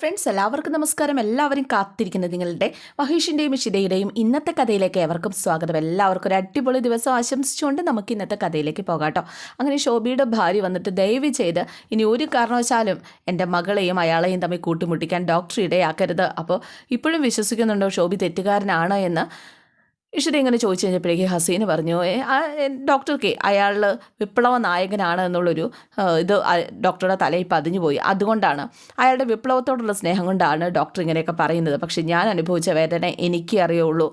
Friends എല്ലാവർക്കും നമസ്കാരം. എല്ലാവരും കാത്തിരിക്കുന്നത് നിങ്ങളുടെ മഹേഷിന്റെയും ഇഷിതയുടെയും ഇന്നത്തെ കഥയിലേക്ക് ഏവർക്കും സ്വാഗതം. എല്ലാവർക്കും ഒരു അടിപൊളി ദിവസം ആശംസിച്ചുകൊണ്ട് നമുക്ക് ഇന്നത്തെ കഥയിലേക്ക് പോകാട്ടോ. അങ്ങനെ ശോഭിയുടെ ഭാര്യ വന്നിട്ട് ദയവ് ചെയ്ത് ഇനി ഒരു കാരണവശാലും എന്റെ മകളെയും അയാളെയും തമ്മിൽ കൂട്ടിമുട്ടിക്കാൻ ഡോക്ടർ ഇടയാക്കരുത്. അപ്പോൾ ഇപ്പോഴും വിശ്വസിക്കുന്നുണ്ടോ ശോഭി തെറ്റുകാരനാണ് എന്ന്? ഇഷിത ഇങ്ങനെ ചോദിച്ചു കഴിഞ്ഞപ്പോഴേക്ക് ഹസീന് പറഞ്ഞു ഡോക്ടർ കെ അയാൾ വിപ്ലവ നായകനാണ് എന്നുള്ളൊരു ഇത് ഡോക്ടറുടെ തലയിൽ പതിഞ്ഞു പോയി. അതുകൊണ്ടാണ് അയാളുടെ വിപ്ലവത്തോടുള്ള സ്നേഹം കൊണ്ടാണ് ഡോക്ടർ ഇങ്ങനെയൊക്കെ പറയുന്നത്. പക്ഷേ ഞാൻ അനുഭവിച്ച വേദന എനിക്ക് അറിയുള്ളൂ.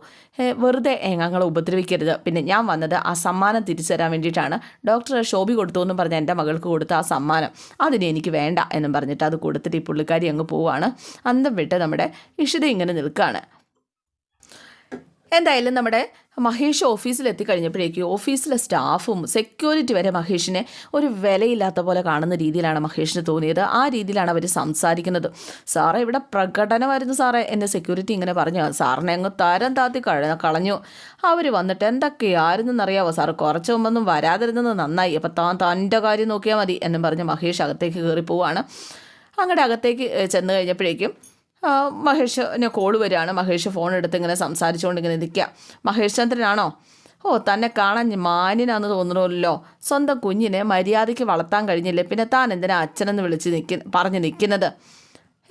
വെറുതെ ഏങ്ങങ്ങളെ ഉപദ്രവിക്കരുത്. പിന്നെ ഞാൻ വന്നത് ആ സമ്മാനം തിരിച്ചു തരാൻ വേണ്ടിയിട്ടാണ്. ഡോക്ടർ ശോഭി കൊടുത്തു എന്നും പറഞ്ഞ് എന്റെ മകൾക്ക് കൊടുത്ത ആ സമ്മാനം. അതിന് എനിക്ക് വേണ്ട എന്നും പറഞ്ഞിട്ട് അത് കൊടുത്തിട്ട് ഈ പുള്ളിക്കാരി അങ്ങ് പോവാണ്. അന്തം വിട്ട് നമ്മുടെ ഇഷിത ഇങ്ങനെ നിൽക്കുകയാണ് എന്തായാലും നമ്മുടെ മഹേഷ് ഓഫീസിൽ എത്തിക്കഴിഞ്ഞപ്പോഴേക്കും ഓഫീസിലെ സ്റ്റാഫും സെക്യൂരിറ്റി വരെ മഹേഷിനെ ഒരു വിലയില്ലാത്ത പോലെ കാണുന്ന രീതിയിലാണ് മഹേഷിന് തോന്നിയത്. ആ രീതിയിലാണ് അവർ സംസാരിക്കുന്നത്. സാറേ ഇവിടെ പ്രകടനമായിരുന്നു സാറേ. എന്നെ സെക്യൂരിറ്റി ഇങ്ങനെ പറഞ്ഞു സാറിനെ അങ്ങ് തരം താത്തി കളഞ്ഞു. അവർ വന്നിട്ട് എന്തൊക്കെയായിരുന്നെന്നറിയാവോ സാറ്? കുറച്ച് മുമ്പൊന്നും വരാതിരുന്നത് നന്നായി. അപ്പം താൻ തന്റെ കാര്യം നോക്കിയാൽ മതി എന്നും പറഞ്ഞ് മഹേഷ് അകത്തേക്ക് കയറി പോവാണ് അങ്ങോട്ട് അകത്തേക്ക് ചെന്ന് കഴിഞ്ഞപ്പോഴേക്കും മഹേഷിന് കോൾ വരികയാണ്. മഹേഷ് ഫോൺ എടുത്ത് ഇങ്ങനെ സംസാരിച്ചുകൊണ്ട് ഇങ്ങനെ നിൽക്കുക മഹേഷ് ചന്ദ്രനാണോ? ഓ തന്നെ കാണാൻ മാന്യനാന്ന് തോന്നണമല്ലോ. സ്വന്തം കുഞ്ഞിനെ മര്യാദയ്ക്ക് വളർത്താൻ കഴിഞ്ഞില്ലേ? പിന്നെ താൻ എന്തിനാ അച്ഛനെന്ന് വിളിച്ച് നിൽക്ക പറഞ്ഞ് നിൽക്കുന്നത്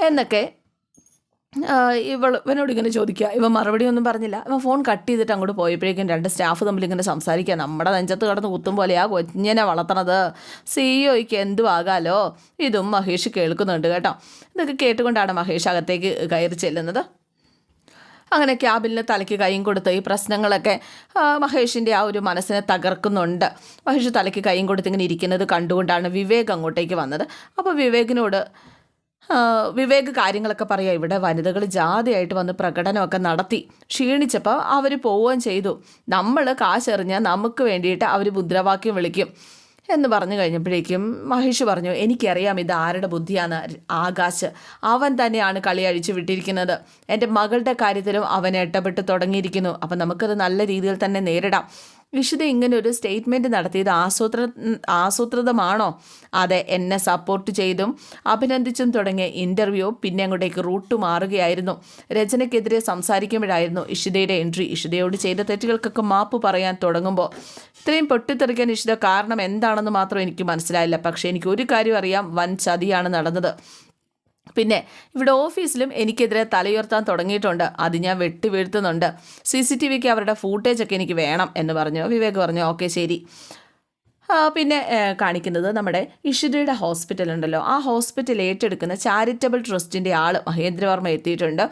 എന്നൊക്കെ ഇവൾ ഇവനോട് ഇങ്ങനെ ചോദിക്കുക. ഇവൻ മറുപടി ഒന്നും പറഞ്ഞില്ല. ഇവൻ ഫോൺ കട്ട് ചെയ്തിട്ട് അങ്ങോട്ട് പോയപ്പോഴേക്കും രണ്ട് സ്റ്റാഫ് തമ്മിൽ ഇങ്ങനെ സംസാരിക്കുക. നമ്മുടെ നെഞ്ചത്ത് കടന്ന് കുത്തും പോലെ ആ കൊഞ്ഞിനെ വളർത്തണത് സിഇഒയ്ക്ക് എന്തും ആകാലോ? ഇതും മഹേഷ് കേൾക്കുന്നുണ്ട് കേട്ടോ. ഇതൊക്കെ കേട്ടുകൊണ്ടാണ് മഹേഷ് അകത്തേക്ക് കയറി ചെല്ലുന്നത്. അങ്ങനെ ക്യാബിലിന് തലയ്ക്ക് കൈയും കൊടുത്ത് ഈ പ്രശ്നങ്ങളൊക്കെ മഹേഷിന്റെ ആ ഒരു മനസ്സിനെ തകർക്കുന്നുണ്ട്. മഹേഷ് തലയ്ക്ക് കൈയും കൊടുത്ത് ഇങ്ങനെ ഇരിക്കുന്നത് കണ്ടുകൊണ്ടാണ് വിവേക് അങ്ങോട്ടേക്ക് വന്നത്. അപ്പോൾ വിവേകിനോട് വിവേക് കാര്യങ്ങളൊക്കെ പറയാം. ഇവിടെ വനിതകൾ ജാതിയായിട്ട് വന്ന് പ്രകടനമൊക്കെ നടത്തി. ക്ഷീണിച്ചപ്പോൾ അവർ പോവുകയും ചെയ്തു. നമ്മൾ കാശെറിഞ്ഞാൽ നമുക്ക് വേണ്ടിയിട്ട് അവർ മുദ്രാവാക്യം വിളിക്കും എന്ന് പറഞ്ഞു കഴിഞ്ഞപ്പോഴേക്കും മഹേഷ് പറഞ്ഞു എനിക്കറിയാം ഇത് ആരുടെ ബുദ്ധിയാണ് ആകാശ്. അവൻ തന്നെയാണ് കളി അഴിച്ചു വിട്ടിരിക്കുന്നത്. എന്റെ മകളുടെ കാര്യത്തിലും അവൻ ഇടപെട്ട് തുടങ്ങിയിരിക്കുന്നു. അപ്പം നമുക്കത് നല്ല രീതിയിൽ തന്നെ നേരിടാം. ഇഷിത ഇങ്ങനെ ഒരു സ്റ്റേറ്റ്മെന്റ് നടത്തിയത് ആസൂത്ര ആസൂത്രിതമാണോ? അതെ എന്നെ സപ്പോർട്ട് ചെയ്തും അഭിനന്ദിച്ചും തുടങ്ങിയ ഇന്റർവ്യൂ പിന്നെ അങ്ങോട്ടേക്ക് റൂട്ട് മാറുകയായിരുന്നു. രചനയ്ക്കെതിരെ സംസാരിക്കുമ്പോഴായിരുന്നു ഇഷിതയുടെ എൻട്രി ഇഷിതയോട് ചെയ്ത തെറ്റുകൾക്കൊക്കെ മാപ്പ് പറയാൻ തുടങ്ങുമ്പോൾ ഇത്രയും പൊട്ടിത്തെറിക്കാൻ ഇഷിത കാരണം എന്താണെന്ന് മാത്രം എനിക്ക് മനസ്സിലായില്ല. പക്ഷേ എനിക്ക് ഒരു കാര്യം അറിയാം വൻ ചതിയാണ് നടന്നത്. പിന്നെ ഇവിടെ ഓഫീസിലും എനിക്കെതിരെ തലയുയർത്താൻ തുടങ്ങിയിട്ടുണ്ട്. അത് ഞാൻ വെട്ടി വീഴ്ത്തുന്നുണ്ട് സി സി ടി വിക്ക് അവരുടെ ഫൂട്ടേജൊക്കെ എനിക്ക് വേണം എന്ന് പറഞ്ഞു. വിവേക് പറഞ്ഞു ഓക്കെ ശരി. പിന്നെ കാണിക്കുന്നത് നമ്മുടെ ഇഷിതയുടെ ഹോസ്പിറ്റൽ ഉണ്ടല്ലോ. ആ ഹോസ്പിറ്റൽ ഏറ്റെടുക്കുന്ന ചാരിറ്റബിൾ ട്രസ്റ്റിന്റെ ആൾ മഹേന്ദ്രവർമ്മ എത്തിയിട്ടുണ്ട്.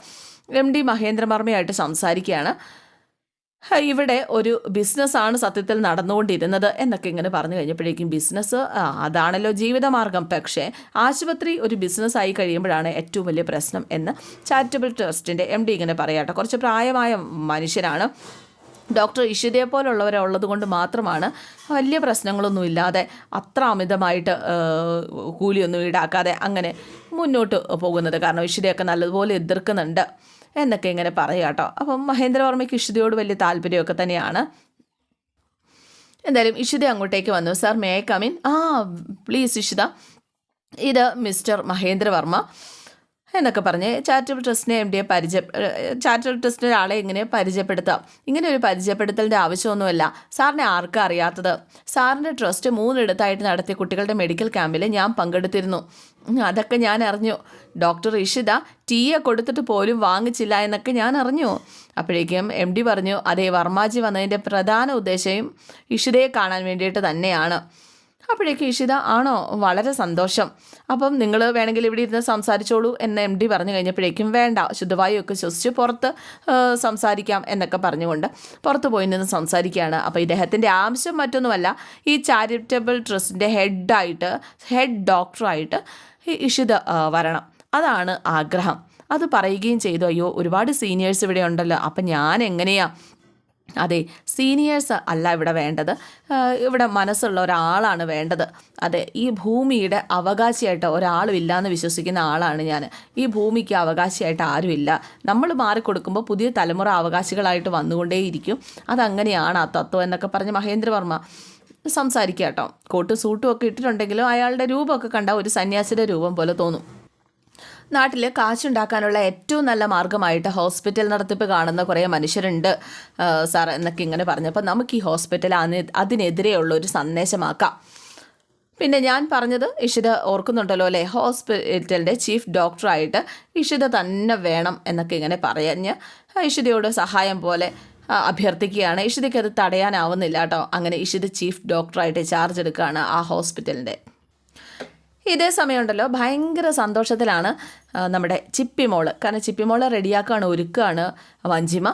എം ഡി മഹേന്ദ്രവർമ്മയായിട്ട് സംസാരിക്കുകയാണ്. ഇവിടെ ഒരു ബിസിനസ്സാണ് സത്യത്തിൽ നടന്നുകൊണ്ടിരുന്നത് എന്നൊക്കെ ഇങ്ങനെ പറഞ്ഞു കഴിഞ്ഞപ്പോഴേക്കും ബിസിനസ് അതാണല്ലോ ജീവിതമാർഗം. പക്ഷേ ആശുപത്രി ഒരു ബിസിനസ്സായി കഴിയുമ്പോഴാണ് ഏറ്റവും വലിയ പ്രശ്നം എന്ന് ചാരിറ്റബിൾ ട്രസ്റ്റിന്റെ എം ഡി ഇങ്ങനെ പറയാട്ടോ കുറച്ച് പ്രായമായ മനുഷ്യരാണ്. ഡോക്ടർ ഇഷിതയെ പോലുള്ളവരെ ഉള്ളതുകൊണ്ട് മാത്രമാണ് വലിയ പ്രശ്നങ്ങളൊന്നും ഇല്ലാതെ അത്ര അമിതമായിട്ട് കൂലിയൊന്നും ഈടാക്കാതെ അങ്ങനെ മുന്നോട്ട് പോകുന്നത്. കാരണം ഇഷിതയൊക്കെ നല്ലതുപോലെ എതിർക്കുന്നുണ്ട്. എന്നൊക്കെ ഇങ്ങനെ പറയുക കേട്ടോ. അപ്പം മഹേന്ദ്രവർമ്മയ്ക്ക് ഇഷിതയോട് വലിയ താല്പര്യമൊക്കെ തന്നെയാണ്. എന്തായാലും ഇഷിത അങ്ങോട്ടേക്ക് വന്നു. സാർ മേ കമിൻ ആ പ്ലീസ് ഇഷിത. ഇത് മിസ്റ്റർ മഹേന്ദ്രവർമ്മ എന്നൊക്കെ പറഞ്ഞ് ചാരിറ്റബിൾ ട്രസ്റ്റിനെ എം ഡിയെ പരിചയ ചാരിറ്റബിൾ ട്രസ്റ്റിന്റെ ഒരാളെ ഇങ്ങനെ പരിചയപ്പെടുത്താം? ഇങ്ങനെ ഒരു പരിചയപ്പെടുത്തലിന്റെ ആവശ്യമൊന്നുമല്ല. സാറിനെ ആർക്കും അറിയാത്തത്? സാറിന്റെ ട്രസ്റ്റ് മൂന്നിടത്തായിട്ട് നടത്തിയ കുട്ടികളുടെ മെഡിക്കൽ ക്യാമ്പിൽ ഞാൻ പങ്കെടുത്തിരുന്നു. അതൊക്കെ ഞാൻ അറിഞ്ഞു. ഡോക്ടർ ഇഷിത ടീയെ കൊടുത്തിട്ട് പോലും വാങ്ങിച്ചില്ല എന്നൊക്കെ ഞാൻ അറിഞ്ഞു. അപ്പോഴേക്കും എം ഡി പറഞ്ഞു അതേ വർമാജി വന്നതിന്റെ പ്രധാന ഉദ്ദേശം ഇഷിതയെ കാണാൻ വേണ്ടിയിട്ട് തന്നെയാണ്. അപ്പോഴേക്കും ഇഷിത ആണോ? വളരെ സന്തോഷം. അപ്പം നിങ്ങൾ വേണമെങ്കിൽ ഇവിടെ ഇരുന്ന് സംസാരിച്ചോളൂ എന്ന് എം ഡി പറഞ്ഞു കഴിഞ്ഞപ്പോഴേക്കും വേണ്ട ശുദ്ധവായുവൊക്കെ ശ്വസിച്ച് പുറത്ത് സംസാരിക്കാം എന്നൊക്കെ പറഞ്ഞുകൊണ്ട് പുറത്ത് പോയി നിന്ന് സംസാരിക്കുകയാണ്. അപ്പോൾ ഇദ്ദേഹത്തിന്റെ ആവശ്യം മറ്റൊന്നുമല്ല ഈ ചാരിറ്റബിൾ ട്രസ്റ്റിന്റെ ഹെഡായിട്ട് ഹെഡ് ഡോക്ടറായിട്ട് ഇഷിത വരണം. അതാണ് ആഗ്രഹം. അത് പറയുകയും ചെയ്തു അയ്യോ ഒരുപാട് സീനിയേഴ്സ് ഇവിടെ ഉണ്ടല്ലോ അപ്പം ഞാൻ എങ്ങനെയാ? അതെ സീനിയേഴ്സ് അല്ല ഇവിടെ വേണ്ടത്. ഇവിടെ മനസ്സുള്ള ഒരാളാണ് വേണ്ടത്. അതെ ഈ ഭൂമിയുടെ അവകാശിയായിട്ട് ഒരാളും ഇല്ലയെന്ന് വിശ്വസിക്കുന്ന ആളാണ് ഞാൻ. ഈ ഭൂമിക്ക് അവകാശിയായിട്ട് ആരുമില്ല. നമ്മൾ മാറിക്കൊടുക്കുമ്പോൾ പുതിയ തലമുറ അവകാശികളായിട്ട് വന്നുകൊണ്ടേയിരിക്കും. അതങ്ങനെയാണ് ആ തത്വം എന്നൊക്കെ പറഞ്ഞ് മഹേന്ദ്രവർമ്മ സംസാരിക്കുക കേട്ടോ കോട്ടും സൂട്ടും ഒക്കെ ഇട്ടിട്ടുണ്ടെങ്കിലും അയാളുടെ രൂപമൊക്കെ കണ്ടാൽ ഒരു സന്യാസിയുടെ രൂപം പോലെ തോന്നും. നാട്ടിൽ കാശുണ്ടാക്കാനുള്ള ഏറ്റവും നല്ല മാർഗമായിട്ട് ഹോസ്പിറ്റൽ നടത്തിപ്പ് കാണുന്ന കുറേ മനുഷ്യരുണ്ട് സാർ എന്നൊക്കെ ഇങ്ങനെ പറഞ്ഞപ്പോൾ നമുക്ക് ഈ ഹോസ്പിറ്റൽ അതി- അതിനെതിരെയുള്ള ഒരു സന്ദേശമാക്കാം. പിന്നെ ഞാൻ പറഞ്ഞത് ഇഷിത ഓർക്കുന്നുണ്ടല്ലോ അല്ലേ? ഹോസ്പിറ്റലിന്റെ ചീഫ് ഡോക്ടറായിട്ട് ഇഷിത തന്നെ വേണം എന്നൊക്കെ ഇങ്ങനെ പറഞ്ഞ് ഇഷിതയോട് സഹായം പോലെ അഭ്യർത്ഥിക്കുകയാണ്. ഇഷിതയ്ക്ക് അത് തടയാനാവുന്നില്ല കേട്ടോ. അങ്ങനെ ഇഷിത ചീഫ് ഡോക്ടറായിട്ട് ചാർജ് എടുക്കുകയാണ് ആ ഹോസ്പിറ്റലിന്റെ. ഇതേ സമയമുണ്ടല്ലോ. ഭയങ്കര സന്തോഷത്തിലാണ് നമ്മുടെ ചിപ്പിമോൾ. കാരണം ചിപ്പിമോൾ റെഡിയാക്കുകയാണ് ഒരുക്കുകയാണ് വഞ്ചിമ.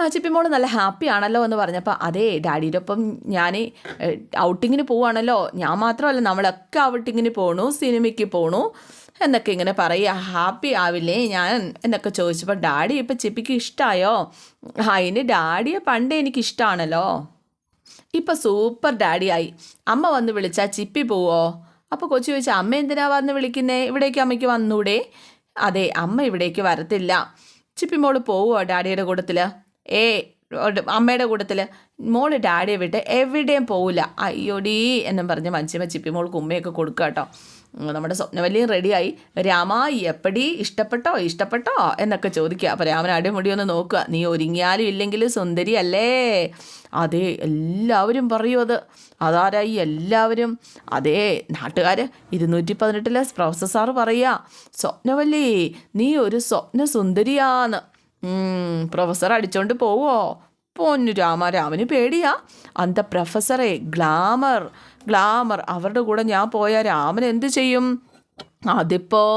ആ ചിപ്പിമോൾ നല്ല ഹാപ്പി ആണല്ലോ എന്ന് പറഞ്ഞപ്പോൾ അതേ ഡാഡിയുടെ ഒപ്പം ഞാൻ ഔട്ടിങ്ങിന് പോവാണല്ലോ ഞാൻ മാത്രമല്ല നമ്മളൊക്കെ ഔട്ടിങ്ങിന് പോണു സിനിമയ്ക്ക് പോണു. എന്നൊക്കെ ഇങ്ങനെ പറയുക ഹാപ്പി ആവില്ലേ ഞാൻ? എന്നൊക്കെ ചോദിച്ചപ്പോൾ ഡാഡി ഇപ്പം ചിപ്പിക്ക് ഇഷ്ടമായോ അതിന് ഡാഡിയെ പണ്ടേ എനിക്കിഷ്ടമാണല്ലോ ഇപ്പം സൂപ്പർ ഡാഡിയായി. അമ്മ വന്ന് വിളിച്ചാൽ ചിപ്പി പോവോ? അപ്പോൾ കൊച്ചു ചോദിച്ചാൽ അമ്മ എന്തിനാ വന്ന് വിളിക്കുന്നേ? ഇവിടേക്ക് അമ്മയ്ക്ക് വന്നൂടെ? അതെ അമ്മ ഇവിടേക്ക് വരത്തില്ല. ചിപ്പി മോൾ പോവോ ഡാഡിയുടെ കൂട്ടത്തിൽ ഏ അമ്മയുടെ കൂട്ടത്തിൽ മോൾ ഡാഡിയെ വിട്ട് എവിടെയും പോവില്ല. അയ്യോടീ എന്നും പറഞ്ഞ് മഞ്ചിമ ചിപ്പി മോൾക്ക് ഉമ്മയൊക്കെ കൊടുക്കുക കേട്ടോ. നമ്മുടെ സ്വപ്നവല്ലിയും റെഡിയായി രാമ എപ്പടി? ഇഷ്ടപ്പെട്ടോ? ഇഷ്ടപ്പെട്ടോ? എന്നൊക്കെ ചോദിക്കുക. അപ്പോൾ രാമൻ അടിമുടി ഒന്ന് നോക്കുക. നീ ഒരുങ്ങിയാലും ഇല്ലെങ്കിൽ സുന്ദരി അല്ലേ അതെ എല്ലാവരും പറയും അത്. അതാരായി എല്ലാവരും? അതേ നാട്ടുകാർ ഇരുന്നൂറ്റി പതിനെട്ടിലെ പ്രൊഫസർ സാറ് പറയുക സ്വപ്നവല്ലി നീ ഒരു സ്വപ്ന സുന്ദരിയാന്ന്. പ്രൊഫസർ അടിച്ചോണ്ട് പോവോ. പൊന്നു രാമ രാമന് പേടിയാ. അന്ത പ്രൊഫസറെ ഗ്ലാമർ. ഗ്ലാമർ അവരുടെ കൂടെ ഞാൻ പോയാൽ രാമൻ എന്ത് ചെയ്യും? അതിപ്പോൾ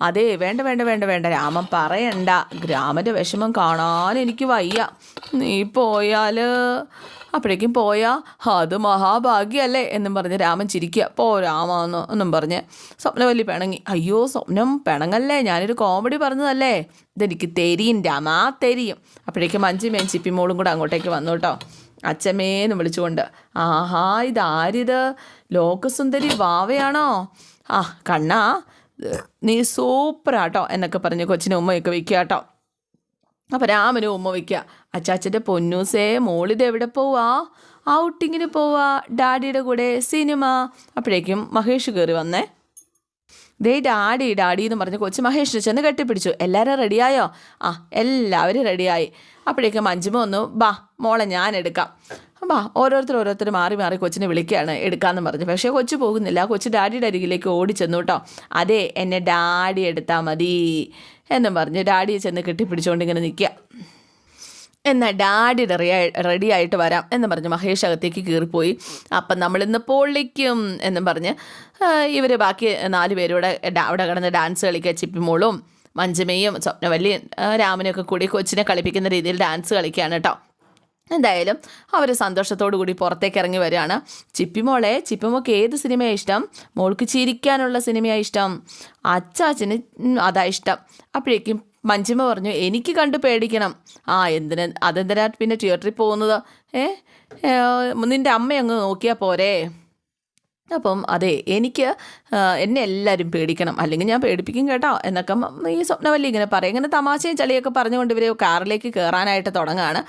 അതേ വേണ്ട വേണ്ട വേണ്ട വേണ്ട. രാമൻ പറയണ്ട. രാമന്റെ വിഷമം കാണാൻ എനിക്ക് വയ്യ. നീ പോയാൽ അപ്പോഴേക്കും പോയാ അത് മഹാഭാഗ്യമല്ലേ എന്നും പറഞ്ഞ് രാമൻ ചിരിക്കുക പോ രാമ എന്ന് പറഞ്ഞ് സ്വപ്നവല്ലി പിണങ്ങി. അയ്യോ സ്വപ്നം പിണങ്ങല്ലേ? ഞാനൊരു കോമഡി പറഞ്ഞതല്ലേ? ഇതെനിക്ക് തെരിയും രാമ തെരിയും. അപ്പോഴേക്കും മഞ്ചിമേൻ ചിപ്പിമോളും കൂടെ അങ്ങോട്ടേക്ക് വന്നു കേട്ടോ. അച്ഛമ്മേന്ന് വിളിച്ചുകൊണ്ട് ആഹാ ഇതാരിത് ലോകസുന്ദരി വാവയാണോ? ആ കണ്ണാ നീ സൂപ്പറാട്ടോ എന്നൊക്കെ പറഞ്ഞ് കൊച്ചിനെ ഉമ്മയൊക്കെ വയ്ക്കുക കേട്ടോ. അപ്പം രാമനും ഉമ്മ വയ്ക്കുക അച്ചാച്ചന്റെ പൊന്നൂസേ മോളിത് എവിടെ പോവാ? ഔട്ടിങ്ങിന് പോവാ ഡാഡിയുടെ കൂടെ സിനിമ. അപ്പോഴേക്കും മഹേഷ് കയറി വന്നേ. ദേ ഡാഡി ഡാഡി എന്ന് പറഞ്ഞ് കൊച്ചു മഹേഷിനെ ചെന്ന് കെട്ടിപ്പിടിച്ചു. എല്ലാവരും റെഡിയായോ ആ എല്ലാവരും റെഡിയായി അപ്പോഴേക്കും മഞ്ജുമ വന്നു ബാ മോളെ ഞാൻ എടുക്കാം. ബാ ഓരോരുത്തർ ഓരോരുത്തർ മാറി മാറി കൊച്ചിനെ വിളിക്കുകയാണ് എടുക്കാമെന്ന് പറഞ്ഞു. പക്ഷേ കൊച്ചു പോകുന്നില്ല. കൊച്ചു ഡാഡിയുടെ അരികിലേക്ക് ഓടി ചെന്നു കേട്ടോ അതെ എന്നെ ഡാഡി എടുത്താൽ മതി എന്നും പറഞ്ഞ് ഡാഡിയെ ചെന്ന് കെട്ടിപ്പിടിച്ചുകൊണ്ട് ഇങ്ങനെ നിൽക്കുക. എന്നാൽ ഡാഡി റെഡി റെഡി ആയിട്ട് വരാം എന്ന് പറഞ്ഞ് മഹേഷ് അകത്തേക്ക് കീറിപ്പോയി. അപ്പം നമ്മളിന്ന് പൊള്ളിക്കും എന്നും പറഞ്ഞ് ഇവർ ബാക്കി നാല് പേരൂടെ അവിടെ കിടന്ന് ഡാൻസ് കളിക്കുക ചിപ്പിമോളും മഞ്ജുമയും സ്വപ്നവല്ലിയും രാമനെയൊക്കെ കൂടി കൊച്ചിനെ കളിപ്പിക്കുന്ന രീതിയിൽ ഡാൻസ് കളിക്കുകയാണ് കേട്ടോ എന്തായാലും അവർ സന്തോഷത്തോടു കൂടി പുറത്തേക്ക് ഇറങ്ങി വരികയാണ്. ചിപ്പിമോളെ ചിപ്പിമോൾക്ക് ഏത് സിനിമയാണ് ഇഷ്ടം? മോൾക്ക് ചിരിക്കാനുള്ള സിനിമയാണ് ഇഷ്ടം? അച്ചാച്ചന് അതാ ഇഷ്ടം. അപ്പോഴേക്കും മഞ്ജിമ പറഞ്ഞു എനിക്ക് കണ്ട് പേടിക്കണം. ആ എന്തിനാ? അതെന്തിനാ പിന്നെ തിയേറ്ററിൽ പോകുന്നത്? ഏ? നിന്റെ അമ്മ അങ്ങ് നോക്കിയാൽ പോരെ. അപ്പം അതെ എനിക്ക് എന്നെ എല്ലാവരും പേടിക്കണം. അല്ലെങ്കിൽ ഞാൻ പേടിപ്പിക്കും കേട്ടോ. എന്നൊക്കെ ഈ സ്വപ്നവല്ലി ഇങ്ങനെ പറയും. ഇങ്ങനെ തമാശയും ചളിയൊക്കെ പറഞ്ഞുകൊണ്ട് ഇവർ കാറിലേക്ക് കയറാനായിട്ട് തുടങ്ങുകയാണ്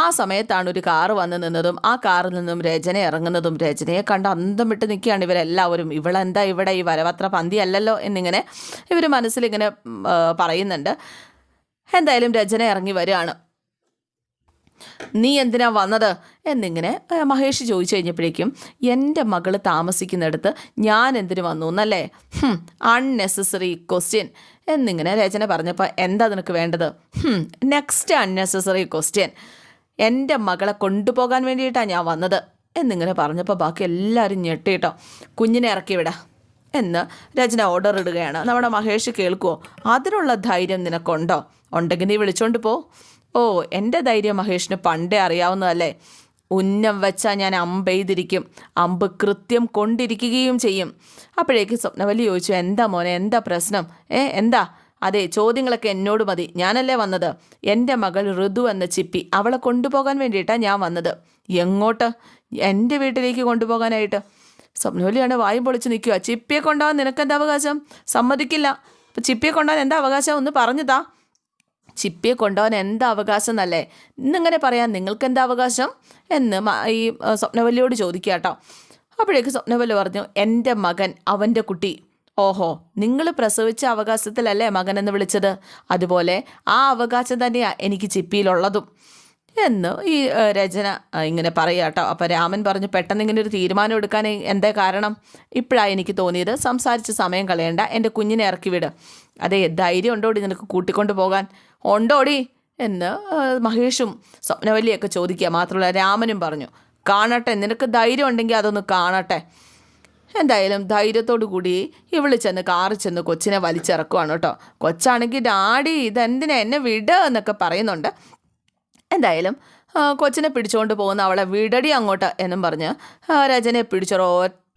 ആ സമയത്താണ് ഒരു കാറ് വന്ന് നിന്നതും ആ കാറിൽ നിന്നും രചന ഇറങ്ങുന്നതും രചനയെ കണ്ട് അന്തം വിട്ട് നിൽക്കുകയാണ് ഇവരെല്ലാവരും. ഇവളെന്താ ഇവിടെ ഈ വരവത്ര പന്തി അല്ലല്ലോ എന്നിങ്ങനെ ഇവർ മനസ്സിലിങ്ങനെ പറയുന്നുണ്ട്. എന്തായാലും രചന ഇറങ്ങി വരികയാണ്. നീ എന്തിനാ വന്നത്? എന്നിങ്ങനെ മഹേഷ് ചോദിച്ചു കഴിഞ്ഞപ്പോഴേക്കും എന്റെ മകൾ താമസിക്കുന്നിടത്ത് ഞാൻ എന്തിനു വന്നു? എന്നല്ലേ? അൺനെസസറി ക്വസ്റ്റ്യൻ എന്നിങ്ങനെ രചന പറഞ്ഞപ്പോൾ എന്താ നിനക്ക് വേണ്ടത്? നെക്സ്റ്റ് അൺനെസസറി ക്വസ്റ്റ്യൻ എന്റെ മകളെ കൊണ്ടുപോകാൻ വേണ്ടിയിട്ടാണ് ഞാൻ വന്നത്. എന്നിങ്ങനെ പറഞ്ഞപ്പോൾ ബാക്കി എല്ലാവരും ഞെട്ടിട്ടോ കുഞ്ഞിനെ ഇറക്കി വിട. എന്ന് രചന ഓർഡർ ഇടുകയാണ്. നമ്മുടെ മഹേഷ് കേൾക്കുമോ അതിനുള്ള ധൈര്യം നിനക്കുണ്ടോ? ഉണ്ടെങ്കിൽ നീ വിളിച്ചോണ്ട് പോ. ഓ എന്റെ ധൈര്യം മഹേഷിന് പണ്ടേ അറിയാവുന്നതല്ലേ? ഉന്നം വെച്ചാൽ ഞാൻ അമ്പെയ്തിരിക്കും അമ്പ് കൃത്യം കൊണ്ടിരിക്കുകയും ചെയ്യും. അപ്പോഴേക്ക് സ്വപ്നവല്ലി ചോദിച്ചു എന്താ മോനെ എന്താ പ്രശ്നം? ഏ എന്താ? അതെ ചോദ്യങ്ങളൊക്കെ എന്നോട് മതി. ഞാനല്ലേ വന്നത്? എന്റെ മകൾ ഋതു എന്ന ചിപ്പി അവളെ കൊണ്ടുപോകാൻ വേണ്ടിയിട്ടാണ് ഞാൻ വന്നത്. എങ്ങോട്ട്? എന്റെ വീട്ടിലേക്ക് കൊണ്ടുപോകാനായിട്ട്. സ്വപ്നവലിയാണ് വായും പൊളിച്ച് നിൽക്കുക. ചിപ്പിയെ കൊണ്ടുപോകാൻ നിനക്കെന്താ അവകാശം? സമ്മതിക്കില്ല. അപ്പം ചിപ്പിയെ കൊണ്ടുപോകാൻ എന്താ അവകാശം? ഒന്ന് പറഞ്ഞതാ. ചിപ്പിയെ കൊണ്ടുപോകാൻ എന്താ അവകാശം എന്നല്ലേ? ഇന്നിങ്ങനെ പറയാൻ നിങ്ങൾക്ക് എന്താ അവകാശം? എന്ന് ഈ സ്വപ്നവല്ലിയോട് ചോദിക്കുക കേട്ടോ. അപ്പോഴേക്ക് സ്വപ്നവല്ലി പറഞ്ഞു എന്റെ മകൻ അവന്റെ കുട്ടി. ഓഹോ നിങ്ങൾ പ്രസവിച്ച അവകാശത്തിലല്ലേ മകനെന്ന് വിളിച്ചത്? അതുപോലെ ആ അവകാശം തന്നെയാണ് എനിക്ക് ചിപ്പിയിലുള്ളതും. എന്ന് ഈ രചന ഇങ്ങനെ പറയുക കേട്ടോ. അപ്പോൾ രാമൻ പറഞ്ഞു പെട്ടെന്ന് ഇങ്ങനെ ഒരു തീരുമാനം എടുക്കാൻ എന്താ കാരണം? ഇപ്പോഴാണ് എനിക്ക് തോന്നിയത്. സംസാരിച്ച് സമയം കളയണ്ട. എന്റെ കുഞ്ഞിനെ ഇറക്കി വിട്. അതെ ധൈര്യം ഉണ്ടോടി നിനക്ക് കൂട്ടിക്കൊണ്ട് പോകാൻ? ഉണ്ടോടി? എന്ന് മഹേഷും സ്വപ്നവല്ലിയൊക്കെ ചോദിക്കുക. മാത്രമല്ല രാമനും പറഞ്ഞു കാണട്ടെ നിനക്ക് ധൈര്യം ഉണ്ടെങ്കിൽ അതൊന്ന് കാണട്ടെ. എന്തായാലും ധൈര്യത്തോടു കൂടി ഇവൾ ചെന്ന് കാറിൽ ചെന്ന് കൊച്ചിനെ വലിച്ചിറക്കുവാണ് കേട്ടോ. കൊച്ചാണെങ്കിൽ ഡാഡി ഇതെന്തിനാ എന്നെ വിട? എന്നൊക്കെ പറയുന്നുണ്ട്. എന്തായാലും കൊച്ചിനെ പിടിച്ചുകൊണ്ട് പോകുന്ന അവളെ വിടടി അങ്ങോട്ട് എന്നും പറഞ്ഞ് രജനെ പിടിച്ചൊരു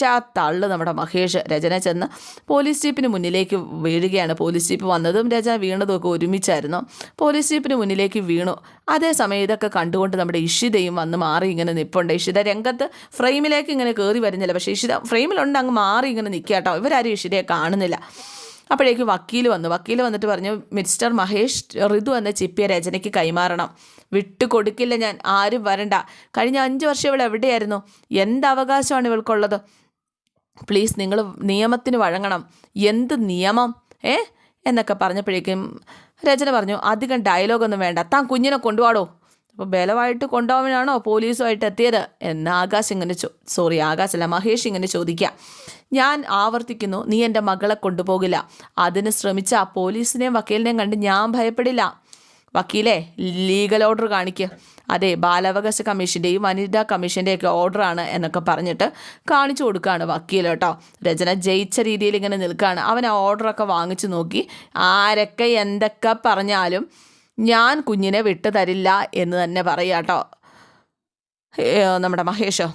ഒറ്റ നമ്മുടെ മഹേഷ് രചന ചെന്ന് പോലീസ് ജീപ്പിന് മുന്നിലേക്ക് വീഴുകയാണ്. പോലീസ് ജീപ്പ് വന്നതും രചന വീണതും ഒക്കെ ഒരുമിച്ചായിരുന്നു. പോലീസ് ജീപ്പിന് മുന്നിലേക്ക് വീണു. അതേസമയം ഇതൊക്കെ കണ്ടുകൊണ്ട് നമ്മുടെ ഇഷിതയും വന്ന് മാറി ഇങ്ങനെ നിൽപ്പുണ്ട് ഇഷിത രംഗത്ത് ഫ്രെയിമിലേക്ക് ഇങ്ങനെ കയറി വരുന്നില്ല. പക്ഷേ ഇഷിത ഫ്രെയിമിലുണ്ട് അങ്ങ് മാറി ഇങ്ങനെ നിൽക്കുക കേട്ടോ. ഇവരാരും ഇഷിതയെ കാണുന്നില്ല. അപ്പോഴേക്ക് വക്കീൽ വന്നു. വക്കീൽ വന്നിട്ട് പറഞ്ഞു മിസ്റ്റർ മഹേഷ് ഋതു എന്ന ചിപ്പിയെ രചനയ്ക്ക് കൈമാറണം. വിട്ടു കൊടുക്കില്ല ഞാൻ. ആരും വരണ്ട. കഴിഞ്ഞ അഞ്ച് വർഷം ഇവൾ എവിടെയായിരുന്നു? എന്ത് അവകാശമാണ് ഇവൾക്കുള്ളത്? പ്ലീസ് നിങ്ങൾ നിയമത്തിന് വഴങ്ങണം. എന്ത് നിയമം? ഏ? എന്നൊക്കെ പറഞ്ഞപ്പോഴേക്കും രചന പറഞ്ഞു അധികം ഡയലോഗൊന്നും വേണ്ട താൻ കുഞ്ഞിനെ കൊണ്ടുപോടോ അപ്പോൾ ബലമായിട്ട് കൊണ്ടുപോകാനാണോ പോലീസുമായിട്ട് എത്തിയത്? എന്ന് ആകാശ് ഇങ്ങനെ ചോ സോറി ആകാശല്ല മഹേഷ് ഇങ്ങനെ ചോദിക്കുക ഞാൻ ആവർത്തിക്കുന്നു നീ എന്റെ മകളെ കൊണ്ടുപോകില്ല. അതിന് ശ്രമിച്ച പോലീസിനെയും വക്കീലിനെയും കണ്ട് ഞാൻ ഭയപ്പെടില്ല. വക്കീലേ ലീഗൽ ഓർഡർ കാണിക്കുക അതെ ബാലാവകാശ കമ്മീഷന്റെയും വനിതാ കമ്മീഷന്റെയൊക്കെ ഓർഡറാണ് എന്നൊക്കെ പറഞ്ഞിട്ട് കാണിച്ചു കൊടുക്കുകയാണ് വക്കീൽ കേട്ടോ. രചന ജയിച്ച രീതിയിൽ ഇങ്ങനെ നിൽക്കുകയാണ് അവൻ ആ ഓർഡറൊക്കെ വാങ്ങിച്ചു നോക്കി. ആരൊക്കെ എന്തൊക്കെ പറഞ്ഞാലും ഞാൻ കുഞ്ഞിനെ വിട്ടു തരില്ല എന്ന് തന്നെ പറയുക കേട്ടോ. നമ്മുടെ മഹേഷോ.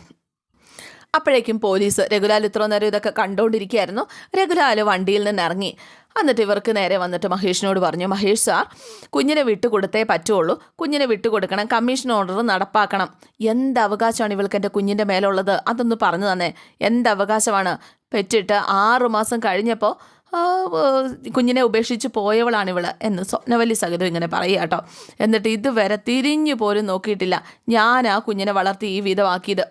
അപ്പോഴേക്കും പോലീസ് രഘുലാൽ ഇത്ര നേരം ഇതൊക്കെ കണ്ടുകൊണ്ടിരിക്കുകയായിരുന്നു രഘുലാൽ വണ്ടിയിൽ നിന്ന് ഇറങ്ങി. എന്നിട്ട് ഇവർക്ക് നേരെ വന്നിട്ട് മഹേഷിനോട് പറഞ്ഞു മഹേഷ് സാർ കുഞ്ഞിനെ വിട്ടുകൊടുത്തേ പറ്റുള്ളൂ. കുഞ്ഞിനെ വിട്ടുകൊടുക്കണം. Commission order നടപ്പാക്കണം. എന്ത് അവകാശമാണ് ഇവൾക്ക് എന്റെ കുഞ്ഞിന്റെ മേലുള്ളത്? അതൊന്ന് പറഞ്ഞു തന്നെ. എന്ത് അവകാശമാണ്? പെറ്റിട്ട് ആറു മാസം കഴിഞ്ഞപ്പോൾ കുഞ്ഞിനെ ഉപേക്ഷിച്ച് പോയവളാണ് ഇവൾ എന്ന് സ്വപ്നവല്ലി സഹിതം ഇങ്ങനെ പറയുക കേട്ടോ. എന്നിട്ട് ഇതുവരെ തിരിഞ്ഞു പോലും നോക്കിയിട്ടില്ല. ഞാൻ ആ കുഞ്ഞിനെ വളർത്തി ഈ വിധമാക്കിയത്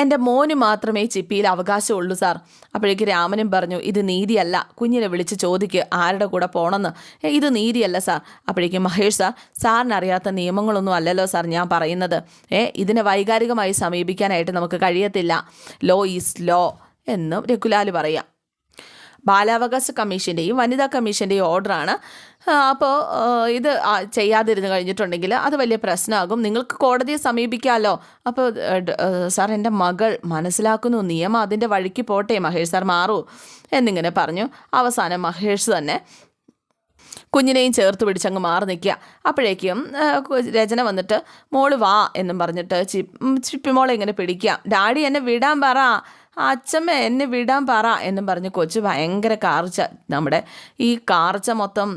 എന്റെ മോന് മാത്രമേ ചിപ്പിയിൽ അവകാശമുള്ളൂ സാർ. അപ്പോഴേക്ക് രാമനും പറഞ്ഞു ഇത് നീതിയല്ല. കുഞ്ഞിനെ വിളിച്ച് ചോദിക്ക് ആരുടെ കൂടെ പോണെന്ന്. ഇത് നീതിയല്ല സാർ. അപ്പോഴേക്കും മഹേഷ് സാർ സാറിന് അറിയാത്ത നിയമങ്ങളൊന്നും അല്ലല്ലോ സാർ ഞാൻ പറയുന്നത്. ഏ ഇതിനെ വൈകാരികമായി സമീപിക്കാനായിട്ട് നമുക്ക് കഴിയത്തില്ല. ലോ ഈസ് ലോ എന്നും രഘുലാൽ പറയാം. ബാലാവകാശ കമ്മീഷന്റെയും വനിതാ കമ്മീഷന്റെയും ഓർഡറാണ്. അപ്പോൾ ഇത് ചെയ്യാതിരുന്ന് കഴിഞ്ഞിട്ടുണ്ടെങ്കിൽ അത് വലിയ പ്രശ്നമാകും നിങ്ങൾക്ക് കോടതിയെ സമീപിക്കാമല്ലോ അപ്പോൾ സാർ എന്റെ മകൾ മനസ്സിലാക്കുന്നു. നിയമം അതിന്റെ വഴിക്ക് പോട്ടെ മഹേഷ് സാർ മാറൂ. എന്നിങ്ങനെ പറഞ്ഞു. അവസാനം മഹേഷ് തന്നെ കുഞ്ഞിനെയും ചേർത്ത് പിടിച്ചങ്ങ് മാറി നിൽക്കുക. അപ്പോഴേക്കും രചന വന്നിട്ട് മോൾ വാ എന്നും പറഞ്ഞിട്ട് ചിപ്പ് ചിപ്പിമോളെ ഇങ്ങനെ പിടിക്കുക. ഡാഡി എന്നെ വിടാൻ പറ. അച്ഛമ്മ എന്നെ വിടാൻ പറ എന്നും പറഞ്ഞ് കൊച്ചു ഭയങ്കര കാർച്ച. നമ്മുടെ ഈ കാർച്ച മൊത്തം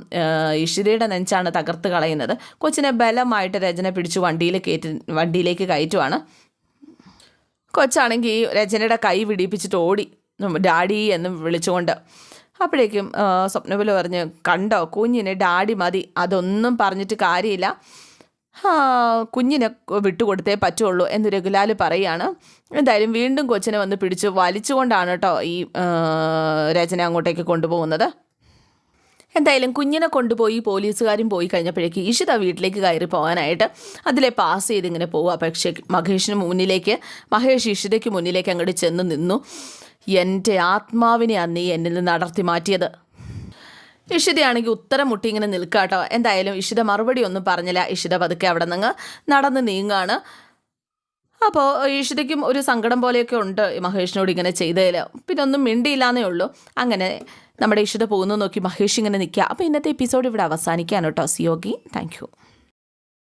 ഇഷിരിയുടെ നെഞ്ചാണ് തകർത്ത് കളയുന്നത്. കൊച്ചിനെ ബലമായിട്ട് രചന പിടിച്ച് വണ്ടിയിൽ കയറ്റി വണ്ടിയിലേക്ക് കയറ്റുവാണ്. കൊച്ചാണെങ്കിൽ രചനയുടെ കൈ പിടിപ്പിച്ചിട്ട് ഓടി. ഡാഡി എന്ന് വിളിച്ചുകൊണ്ട് അപ്പോഴേക്കും സ്വപ്നപോലെ പറഞ്ഞ് കണ്ടോ കുഞ്ഞിനെ ഡാഡി മതി അതൊന്നും പറഞ്ഞിട്ട് കാര്യമില്ല. കുഞ്ഞിനെ വിട്ടുകൊടുത്തേ പറ്റുള്ളൂ എന്ന് രഘുലാൽ പറയാണ്. എന്തായാലും വീണ്ടും കൊച്ചിനെ വന്ന് പിടിച്ച് വലിച്ചുകൊണ്ടാണ് കേട്ടോ ഈ രചന അങ്ങോട്ടേക്ക് കൊണ്ടുപോകുന്നത്. എന്തായാലും കുഞ്ഞിനെ കൊണ്ടുപോയി പോലീസുകാരും പോയി കഴിഞ്ഞപ്പോഴേക്ക് ഇഷിത വീട്ടിലേക്ക് കയറി പോകാനായിട്ട് അതിലെ പാസ് ചെയ്ത് ഇങ്ങനെ പോവുക പക്ഷേ മഹേഷിന് മുന്നിലേക്ക് മഹേഷ് ഇഷിതയ്ക്ക് മുന്നിലേക്ക് അങ്ങോട്ട് ചെന്ന് നിന്നു. എന്റെ ആത്മാവിനെ നീ എന്നിൽ നിന്ന് അടർത്തി മാറ്റിയത്. ഇഷിതയാണെങ്കിൽ ഉത്തരം മുട്ടി ഇങ്ങനെ നിൽക്കുക കേട്ടോ എന്തായാലും ഇഷിത മറുപടി ഒന്നും പറഞ്ഞില്ല. ഇഷിത പതുക്കെ അവിടെ നിന്ന് നടന്ന് നീങ്ങാണ്. അപ്പോൾ ഈഷിതയ്ക്കും ഒരു സങ്കടം പോലെയൊക്കെ ഉണ്ട് മഹേഷിനോട് ഇങ്ങനെ ചെയ്തതിൽ പിന്നെ ഒന്നും മിണ്ടിയില്ലാന്നേ ഉള്ളൂ. അങ്ങനെ നമ്മുടെ ഇഷിത പോകുന്നു നോക്കി മഹേഷ് ഇങ്ങനെ നിൽക്കുക. അപ്പോൾ ഇന്നത്തെ എപ്പിസോഡ് ഇവിടെ അവസാനിക്കാണ് കേട്ടോ. സിയോഗി താങ്ക്